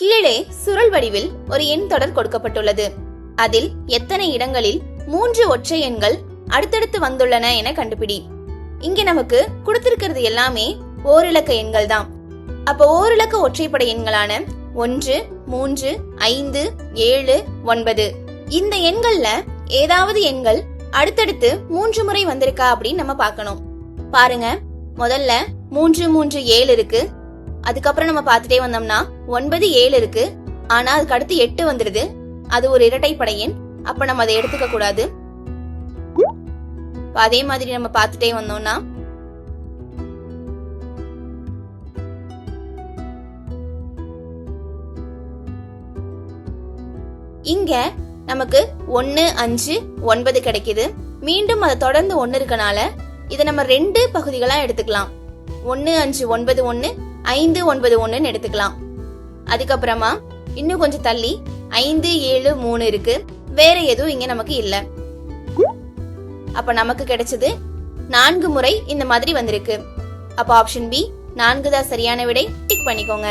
கீழே சுருள் வடிவில் ஒரு எண் தொடர் கொடுக்கப்பட்டுள்ளது. அதில் எத்தனை இடங்களில் மூன்று ஒற்றை எண்கள் அடுத்தடுத்து வந்துள்ளன என கண்டுபிடி. இங்க நமக்கு கொடுத்திருக்கிறது எல்லாமே ஓரிலக்க எண்கள் தான் அப்போ ஓரிலக்க ஒற்றைப்படை எண்களான ஒன்று மூன்று ஐந்து ஏழு ஒன்பது. இந்த எண்கள்ல ஏதாவது எண்கள் அடுத்தடுத்து மூன்று முறை வந்திருக்கா அப்படின்னு நம்ம பார்க்கணும். பாருங்க முதல்ல மூன்று மூன்று ஏழு இருக்கு. அதுக்கப்புறம் நம்ம பார்த்துட்டே வந்தோம்னா ஒன்பது ஏழு இருக்கு. ஆனா அதுக்கு அடுத்து எட்டு வந்துருது. அது ஒரு இரட்டை படையின். அப்ப நம்ம அதை எடுத்துக்க கூடாது. அதே மாதிரி நம்ம பார்த்துட்டே வந்தோம்னா இங்க நமக்கு ஒன்னு அஞ்சு ஒன்பது கிடைக்குது. மீண்டும் அதை தொடர்ந்து ஒன்னு இருக்கனால இதை நம்ம ரெண்டு பகுதிகளா எடுத்துக்கலாம். ஒன்னு அஞ்சு ஒன்பது ஒன்னு ஐந்து ஒன்பது ஒன்றுன்னு எடுத்துக்கலாம். அதுக்கப்புறமா இன்னும் கொஞ்சம் தள்ளி ஐந்து ஏழு மூணு இருக்கு. வேற எதுவும் இங்க நமக்கு இல்ல. அப்ப நமக்கு கிடைச்சது நான்கு முறை இந்த மாதிரி வந்திருக்கு. அப்ப ஆப்ஷன் பி நான்கு தான் சரியான விடை. டிக் பண்ணிக்கோங்க.